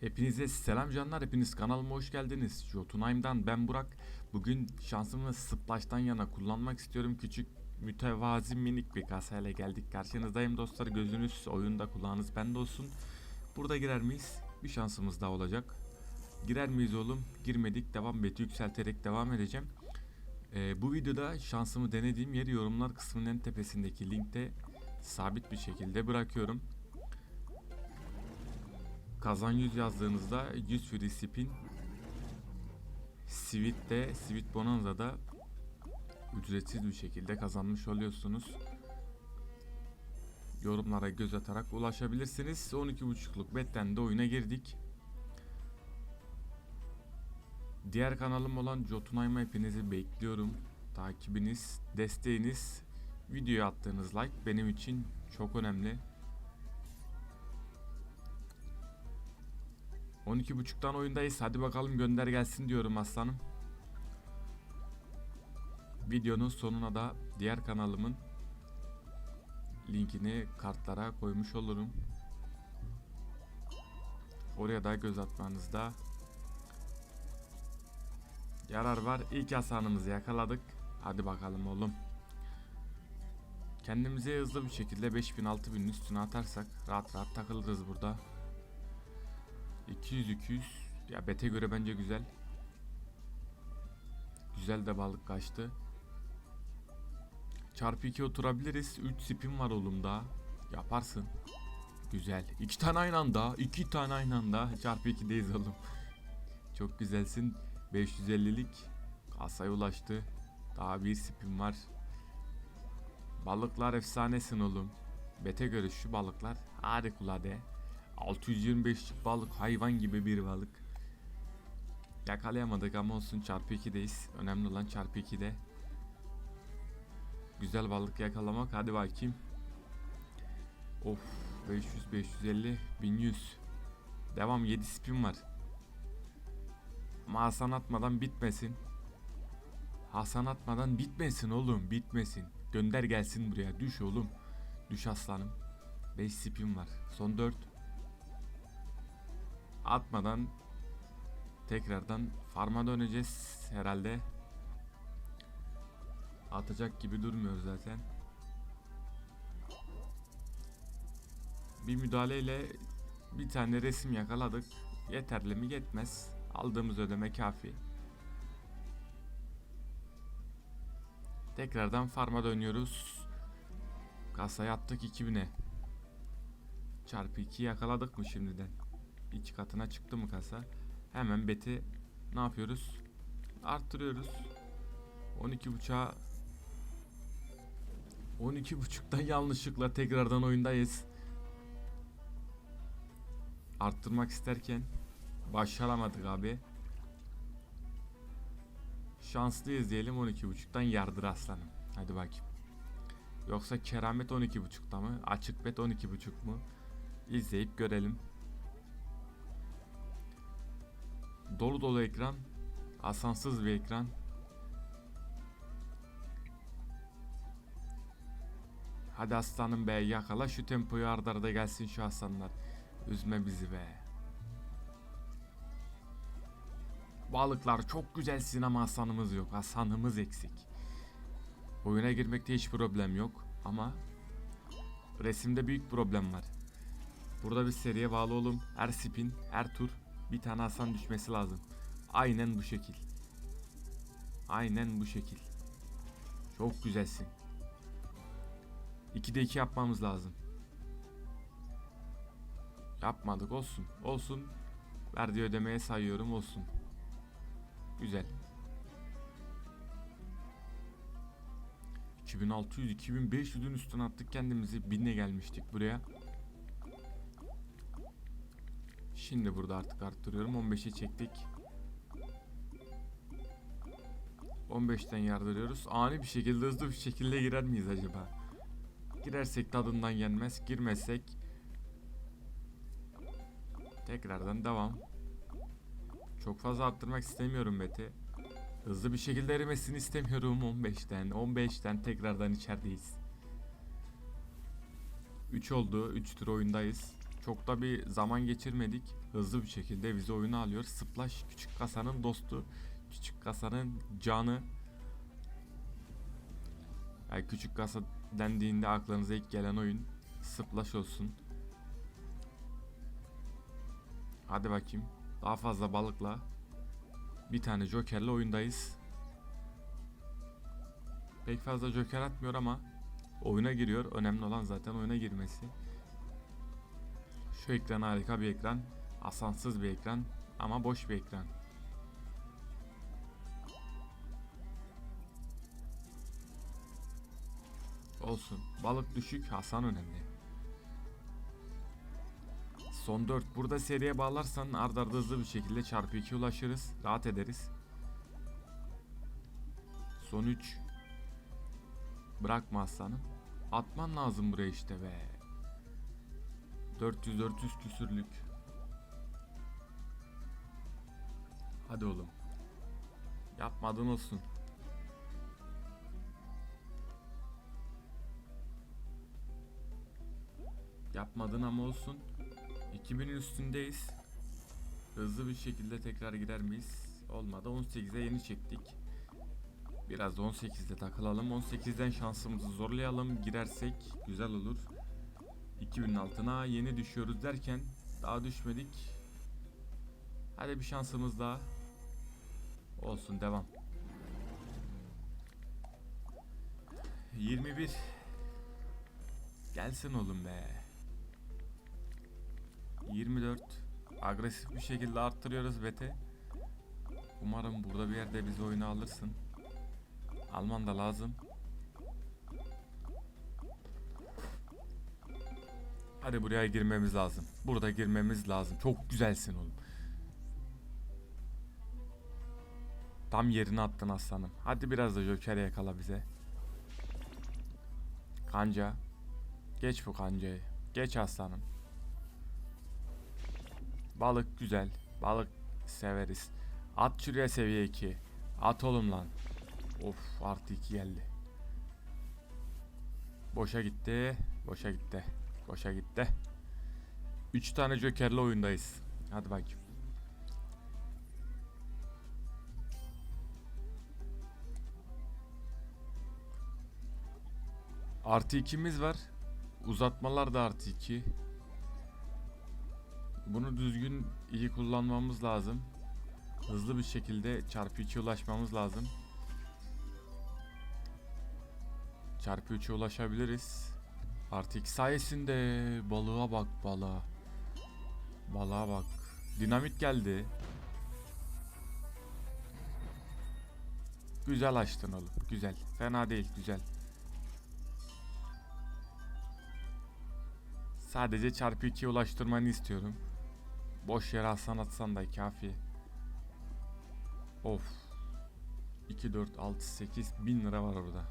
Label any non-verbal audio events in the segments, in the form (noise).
Hepinize selam canlar, hepiniz kanalıma hoş geldiniz. Jotunheim'dan ben Burak. Bugün şansımı Splash'tan yana kullanmak istiyorum. Küçük, mütevazi, minik bir kasayla geldik. Karşınızdayım dostlar. Gözünüz oyunda, kulağınız bende olsun. Burada girer miyiz? Bir şansımız daha olacak. Girer miyiz oğlum? Girmedik. Devam beti yükselterek devam edeceğim. Ee, bu videoda şansımı denediğim yeri yorumlar kısmının en tepesindeki linkte sabit bir şekilde bırakıyorum. Kazan 100 yazdığınızda 100 free spin Sweet'te, Sweet Bonanza'da ücretsiz bir şekilde kazanmış oluyorsunuz. Yorumlara göz atarak ulaşabilirsiniz. 12.5'luk betten de oyuna girdik. Diğer kanalım olan Jotunheim'a hepinizi bekliyorum. Takibiniz, desteğiniz, videoya attığınız like benim için çok önemli. 12.30'dan oyundayız. Hadi bakalım gönder gelsin diyorum aslanım. Videonun sonuna da diğer kanalımın linkini kartlara koymuş olurum. Oraya da göz atmanızda yarar var. İlk hasanımızı yakaladık. Hadi bakalım oğlum. Kendimize hızlı bir şekilde 5000 6000 üstüne atarsak rahat rahat takılırız burada. 200 200 ya bete göre bence güzel. Güzel de balık kaçtı. Çarpı 2 oturabiliriz. 3 spin var oğlum daha. Yaparsın. Güzel. 2 tane aynı anda. 2 tane aynı anda. Çarpı 2'deyiz oğlum. (laughs) Çok güzelsin. 550'lik kasaya ulaştı. Daha bir spin var. Balıklar efsanesin oğlum. Bete göre şu balıklar harikulade. 625 balık hayvan gibi bir balık. Yakalayamadık ama olsun çarpı 2'deyiz. Önemli olan çarpı 2'de. Güzel balık yakalamak hadi bakayım. Of 500 550 1100. Devam 7 spin var. Ama Hasan atmadan bitmesin. Hasan atmadan bitmesin oğlum bitmesin. Gönder gelsin buraya düş oğlum. Düş aslanım. 5 spin var. Son 4 atmadan tekrardan farma döneceğiz herhalde. Atacak gibi durmuyor zaten. Bir müdahaleyle bir tane resim yakaladık. Yeterli mi yetmez. Aldığımız ödeme kafi. Tekrardan farma dönüyoruz. Kasaya attık 2000'e. Çarpı 2 yakaladık mı şimdiden? İki katına çıktı mı kasa? Hemen beti ne yapıyoruz? Arttırıyoruz. 12 buçuğa 12 buçuktan yanlışlıkla tekrardan oyundayız. Arttırmak isterken başaramadık abi. Şanslıyız diyelim 12 buçuktan yardır aslanım. Hadi bakayım. Yoksa keramet 12 buçukta mı? Açık bet 12 buçuk mu? İzleyip görelim. Dolu dolu ekran. Asansız bir ekran. Hadi aslanım be yakala şu tempoyu arda arda gelsin şu aslanlar. Üzme bizi be. Balıklar çok güzelsin ama aslanımız yok. Aslanımız eksik. Oyuna girmekte hiç problem yok ama resimde büyük problem var. Burada bir seriye bağlı olum. Her spin, her tur bir tane Hasan düşmesi lazım. Aynen bu şekil. Aynen bu şekil. Çok güzelsin. 2'de 2 yapmamız lazım. Yapmadık olsun. Olsun. Verdiği ödemeye sayıyorum olsun. Güzel. 2600 2500'ün üstüne attık kendimizi 1000'e gelmiştik buraya. Şimdi burada artık arttırıyorum. 15'e çektik. 15'ten yardırıyoruz. Ani bir şekilde hızlı bir şekilde girer miyiz acaba? Girersek tadından yenmez. Girmezsek tekrardan devam. Çok fazla arttırmak istemiyorum beti. Hızlı bir şekilde erimesini istemiyorum 15'ten. 15'ten tekrardan içerideyiz. 3 oldu. 3 tur oyundayız. Çok da bir zaman geçirmedik. Hızlı bir şekilde bizi oyuna alıyor. Splash küçük kasanın dostu. Küçük kasanın canı. Yani küçük kasa dendiğinde aklınıza ilk gelen oyun Splash olsun. Hadi bakayım. Daha fazla balıkla bir tane jokerle oyundayız. Pek fazla joker atmıyor ama oyuna giriyor. Önemli olan zaten oyuna girmesi. Şu ekran harika bir ekran. Asansız bir ekran ama boş bir ekran. Olsun. Balık düşük, Hasan önemli. Son 4. Burada seriye bağlarsan arda arda hızlı bir şekilde çarpı 2 ulaşırız. Rahat ederiz. Son 3. Bırakma aslanım. Atman lazım buraya işte be. 400-400 küsürlük. Hadi oğlum. Yapmadın olsun. Yapmadın ama olsun. 2000'in üstündeyiz. Hızlı bir şekilde tekrar gider miyiz? Olmadı. 18'e yeni çektik. Biraz da 18'de takılalım. 18'den şansımızı zorlayalım. Girersek güzel olur. 2000'in altına yeni düşüyoruz derken daha düşmedik. Hadi bir şansımız daha. Olsun devam. 21 Gelsin oğlum be. 24 Agresif bir şekilde arttırıyoruz bete. Umarım burada bir yerde bizi oyuna alırsın. Alman da lazım. Hadi buraya girmemiz lazım. Burada girmemiz lazım. Çok güzelsin oğlum. Tam yerine attın aslanım. Hadi biraz da Joker yakala bize. Kanca. Geç bu kancayı. Geç aslanım. Balık güzel. Balık severiz. At şuraya seviye 2. At oğlum lan. Of artı 2 geldi. Boşa gitti. Boşa gitti. Boşa gitti. 3 tane jokerle oyundayız. Hadi bakayım. Artı 2'miz var. Uzatmalar da artı 2. Bunu düzgün iyi kullanmamız lazım. Hızlı bir şekilde çarpı 3'e ulaşmamız lazım. Çarpı 3'e ulaşabiliriz. Artı 2 sayesinde balığa bak balığa. Balığa bak. Dinamit geldi. Güzel açtın oğlum. Güzel. Fena değil. Güzel. Sadece çarpı 2'ye ulaştırmanı istiyorum. Boş yere Hasan atsan da kafi. Of. 2, 4, 6, 8 bin lira var orada.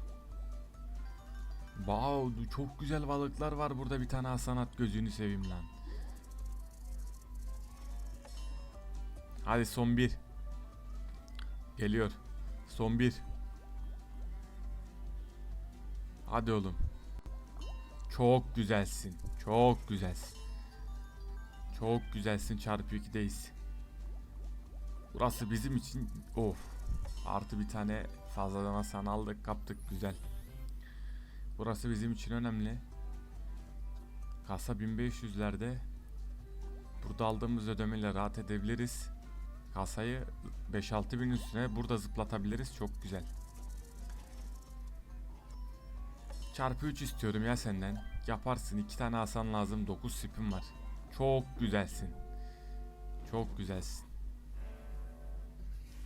Wow, çok güzel balıklar var burada bir tane Hasan at gözünü seveyim lan. Hadi son bir. Geliyor. Son bir. Hadi oğlum. Çok güzelsin. Çok güzelsin. Çok güzelsin çarpı 2'deyiz. Burası bizim için of. Artı bir tane fazladan Hasan aldık kaptık güzel. Burası bizim için önemli. Kasa 1500'lerde. Burada aldığımız ödemeyle rahat edebiliriz. Kasayı 5-6 bin üstüne burada zıplatabiliriz. Çok güzel. Çarpı 3 istiyorum ya senden. Yaparsın. 2 tane Hasan lazım. 9 spin var. Çok güzelsin. Çok güzelsin.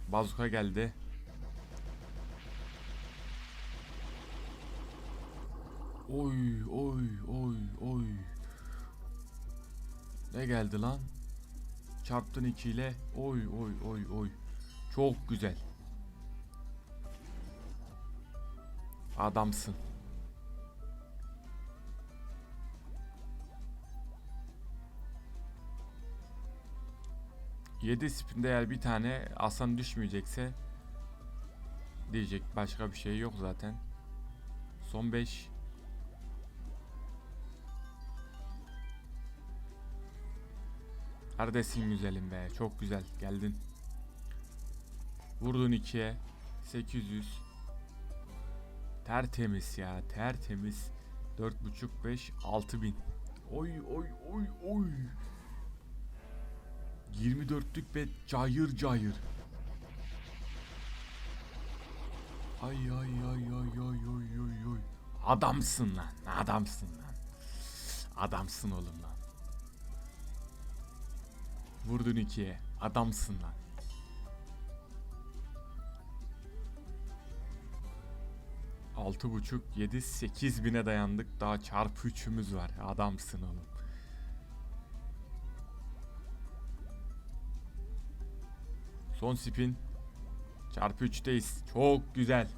Bazuka geldi. Oy oy oy oy. Ne geldi lan? Çarptın 2 ile. Oy oy oy oy. Çok güzel. Adamsın. Yedi spinde eğer bir tane asan düşmeyecekse diyecek başka bir şey yok zaten. Son 5 Neredesin güzelim be? Çok güzel. Geldin. Vurdun ikiye. 800. Tertemiz ya. Tertemiz. 4.5 5 6000. Oy oy oy oy. 24'lük be cayır cayır. Ay ay ay ay ay ay ay ay. Adamsın lan. Adamsın lan. Adamsın oğlum lan. Vurdun ikiye. Adamsın lan. Altı buçuk, yedi, sekiz bine dayandık. Daha çarpı üçümüz var. Adamsın oğlum. Son spin. Çarpı üçteyiz. Çok güzel.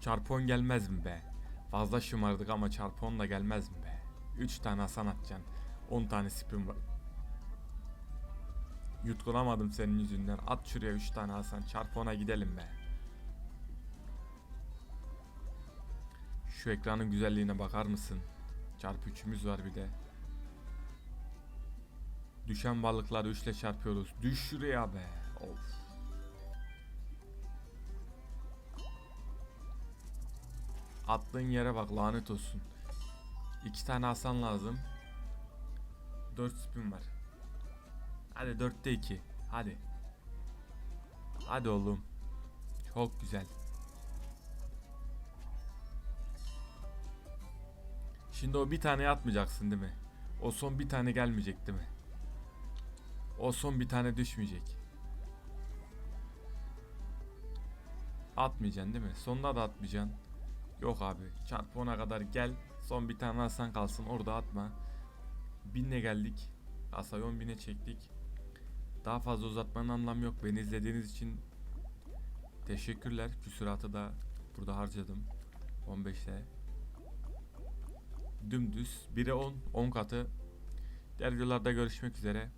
Çarpı on gelmez mi be? Fazla şımardık ama çarpı on da gelmez mi be? 3 tane Hasan atacaksın. 10 tane spin var. Yutkunamadım senin yüzünden. At şuraya 3 tane Hasan. Çarpı 10'a gidelim be. Şu ekranın güzelliğine bakar mısın? Çarpı 3'ümüz var bir de. Düşen balıkları 3 ile çarpıyoruz. Düş şuraya be. Of. Attığın yere bak lanet olsun. İki tane Hasan lazım. 4 spin var. Hadi 4'te 2. Hadi. Hadi oğlum. Çok güzel. Şimdi o bir tane atmayacaksın değil mi? O son bir tane gelmeyecek değil mi? O son bir tane düşmeyecek. Atmayacaksın değil mi? Sonunda da atmayacaksın. Yok abi. Çarpı 10'a kadar gel. Son bir tane alsan kalsın. Orada atma. Binle geldik. Asayı 10 bine çektik. Daha fazla uzatmanın anlamı yok. Beni izlediğiniz için teşekkürler. Küsuratı da burada harcadım. 15'te. Dümdüz. 1'e 10. 10 katı. Diğer videolarda görüşmek üzere.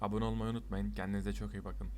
Abone olmayı unutmayın. Kendinize çok iyi bakın.